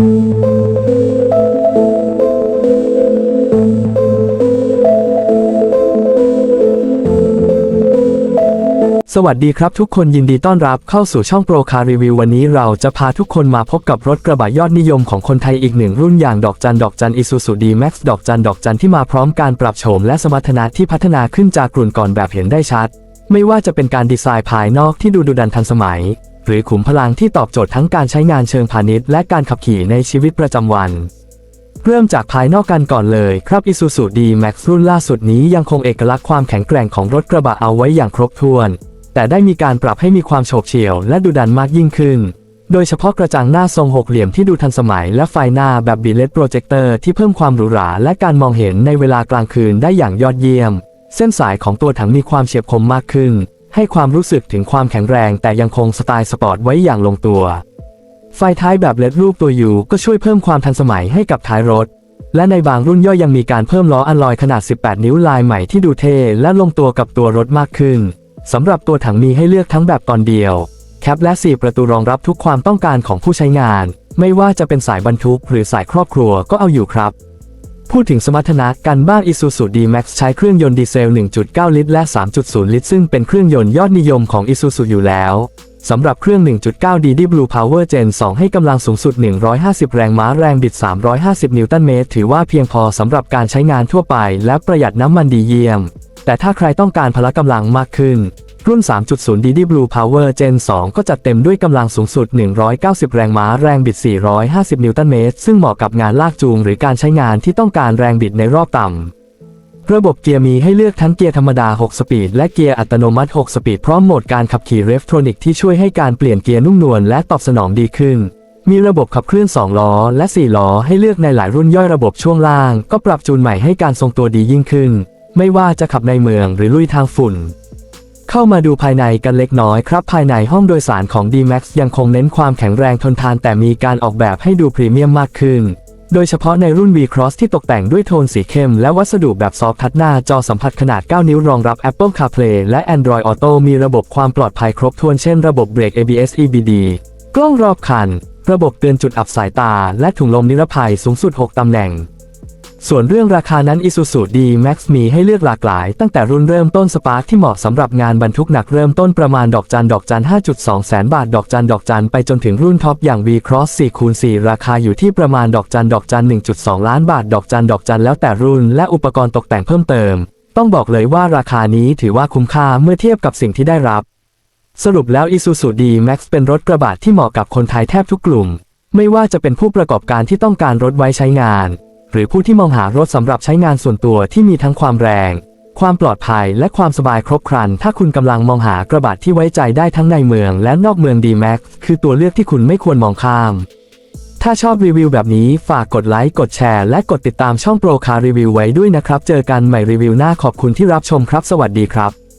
สวัสดีครับทุกคนยินดีต้อนรับเข้าสู่ช่องโปรคารีวิววันนี้เราจะพาทุกคนมาพบกับรถกระบะยอดนิยมของคนไทยอีกหนึ่งรุ่นอย่างดอกจันดอกจันอิซูซูดีแม็กซ์ดอกจันดอกจันที่มาพร้อมการปรับโฉมและสมรรถนะที่พัฒนาขึ้นจากกลุ่นก่อนแบบเห็นได้ชัด ไม่ว่าจะเป็นการดีไซน์ภายนอกที่ดูดุดันทันสมัย หรือขุมพลังที่ตอบโจทย์ทั้งการใช้งานเชิงพาณิชย์และการขับขี่ในชีวิตประจำวัน เริ่มจากภายนอกกันก่อนเลยครับ Isuzu D-Max รุ่นล่าสุดนี้ยังคงเอกลักษณ์ความแข็งแกร่งของรถกระบะเอาไว้อย่างครบถ้วน แต่ได้มีการปรับให้มีความโฉบเฉี่ยวและดุดันมากยิ่งขึ้น โดยเฉพาะกระจังหน้าทรงหกเหลี่ยมที่ดูทันสมัยและไฟหน้าแบบบีเลตโปรเจคเตอร์ที่เพิ่มความหรูหราและการมองเห็นในเวลากลางคืนได้อย่างยอดเยี่ยม เส้นสายของตัวถังมีความเฉียบคมมากขึ้น ให้ความรู้สึกถึงความแข็งแรงแต่ยังคงสไตล์สปอร์ตไว้อย่างลงตัว ไฟท้ายแบบเลดรูปตัวยูก็ช่วยเพิ่มความทันสมัยให้กับท้ายรถ และในบางรุ่นย่อยยังมีการเพิ่มล้ออัลลอยขนาด 18 นิ้วลายใหม่ที่ดูเท่และลงตัวกับตัวรถมากขึ้นสำหรับตัวถังมีให้เลือกทั้งแบบตอนเดียว แคปและ 4 ประตูรองรับทุกความต้องการของผู้ใช้งาน ไม่ว่าจะเป็นสายบรรทุกหรือสายครอบครัวก็เอาอยู่ครับ พูดถึงสมรรถนะการบ้าน Isuzu D-Max ใช้เครื่องยนต์ดีเซล 1.9 ลิตร และ 3.0 ลิตร ซึ่งเป็นเครื่องยนต์ยอดนิยมของ Isuzu อยู่แล้วสำหรับเครื่อง 1.9 DD Blue Power Gen 2 ให้กำลังสูงสุด 150 แรงม้าแรงบิด 350 นิวตันเมตร ถือว่าเพียงพอสำหรับการใช้งานทั่วไป และประหยัดน้ำมันดีเยี่ยม แต่ถ้าใครต้องการพละกำลังมากขึ้น รุ่น 3.0 DD Blue Power Gen 2 ก็จัดเต็มด้วยกำลังสูงสุด 190 แรงม้าแรงบิด 450 นิวตันเมตร ซึ่งเหมาะกับงานลากจูงหรือการใช้งานที่ต้องการแรงบิดในรอบต่ำ ระบบเกียร์มีให้เลือกทั้งเกียร์ธรรมดา 6 สปีด และเกียร์อัตโนมัติ 6 สปีด พร้อมโหมดการขับขี่เรฟทรนิกที่ช่วยให้การเปลี่ยนเกียร์นุ่มนวลและตอบสนองดีขึ้น มีระบบขับเคลื่อน 2 ล้อ และ 4 ล้อ ให้เลือกในหลายรุ่นย่อยระบบช่วงล่าง ก็ปรับจูนใหม่ให้การทรงตัวดียิ่งขึ้น ไม่ว่าจะขับในเมืองหรือลุยทางฝุ่น เข้ามาดูภายในกันเล็กน้อยครับภายในห้องโดยสารของ D-Max ยังคงเน้นความแข็งแรงทนทานแต่มีการออกแบบให้ดูพรีเมียมมากขึ้น โดยเฉพาะในรุ่น V-Cross ที่ตกแต่งด้วยโทนสีเข้ม และวัสดุแบบซอฟต์ทัชหน้าจอสัมผัสขนาด 9 นิ้วรองรับ Apple CarPlay และ Android Auto มีระบบความปลอดภัยครบถ้วนเช่นระบบเบรก ABS EBD กล้องรอบคัน ระบบเตือนจุดอับสายตา และถุงลมนิรภัยสูงสุด 6 ตำแหน่ง ส่วนเรื่องราคานั้น Isuzu D-Max มีให้เลือกหลากหลาย ตั้งแต่รุ่นเริ่มต้นสปาร์คที่เหมาะสำหรับงานบรรทุกหนักเริ่มต้นประมาณดอกจันดอกจัน 5.2 แสนบาท ดอกจันดอกจันไปจนถึงรุ่นท็อปอย่าง V-Cross 4คูณ4ราคาอยู่ที่ประมาณดอกจันดอกจัน 1.2 ล้านบาท ดอกจันดอกจันแล้วแต่รุ่น และอุปกรณ์ตกแต่งเพิ่มเติม ต้องบอกเลยว่าราคานี้ถือว่าคุ้มค่าเมื่อเทียบกับสิ่งที่ได้รับ สรุปแล้ว Isuzu D-Max เป็นรถกระบะที่เหมาะกับคนไทยแทบทุกกลุ่ม ไม่ว่าจะเป็นผู้ประกอบการที่ต้องการรถไว้ใช้งาน หรือผู้ที่มองหารถสำหรับใช้งานส่วนตัวที่มีทั้งความแรง ความปลอดภัยและความสบายครบครัน ถ้าคุณกำลังมองหากระบะที่ไว้ใจได้ทั้งในเมืองและนอกเมือง D-Max คือตัวเลือกที่คุณไม่ควรมองข้าม ถ้าชอบรีวิวแบบนี้ฝากกดไลค์ กดแชร์ และกดติดตามช่องโปรคารีวิวไว้ด้วยนะครับ เจอกันใหม่รีวิวหน้าขอบคุณที่รับชมครับ สวัสดีครับ